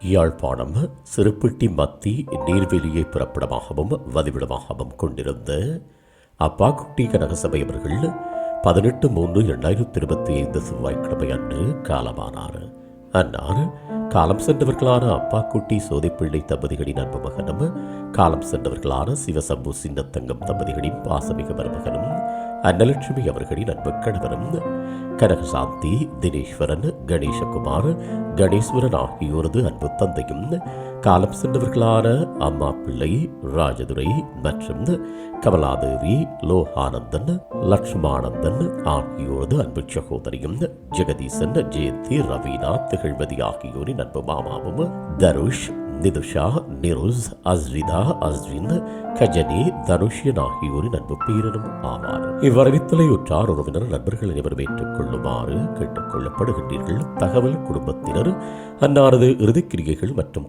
யாழ்ப்பாணம் சிறுப்பிட்டி மத்தி நீர்வெளியை புறப்படமாகவும் வதிவிடமாகவும் கொண்டிருந்த அப்பாக்குட்டி கனகசபை அவர்கள் பதினெட்டு மூன்று இரண்டாயிரத்தி இருபத்தி ஐந்து செவ்வாய்க்கிழமை அன்று காலமானார். அன்னார் காலம் சென்றவர்களான அப்பாக்குட்டி சோதைப்பிள்ளை தம்பதிகளின் அன்பு மகனும் காலம் சென்றவர்களான சிவசம்பு சின்னத்தங்கம் தம்பதிகளின் பாசமிக மருமகனும் அன்னலட்சுமி அவர்களின் அன்பு கணவரும் கனகசாந்தி தினேஸ்வரன் கணேசகுமார் கணேஸ்வரன் ஆகியோரது அன்பு தந்தையும் காலம் சென்றவர்களான அம்மா பிள்ளை ராஜதுரை மற்றும் கமலாதேவி லோகானந்தன் லட்சுமானந்தன் ஆகியோரது அன்பு சகோதரியும் ஜெகதீசன் ஜெயந்தி ரவீனா திகழ்வதி ஆகியோரின் அன்பு மாமாவும் தருஷ் நிதுஷா நிருஸ் அஸ்ரிதா அஸ்வின் கஜனி தனுஷியன் ஆகியோரின் அன்பு பேரனும் ஆவார். இவ்வரவித்தலை உற்றார் உறவினர் நண்பர்கள் அனைவரும் ஏற்றுக்கொள்ளுமாறு கேட்டுக் கொள்ளப்படுகின்றீர்கள். தகவல் குடும்பத்தினர் அன்னாரது இறுதிக்கிரியைகள் மற்றும்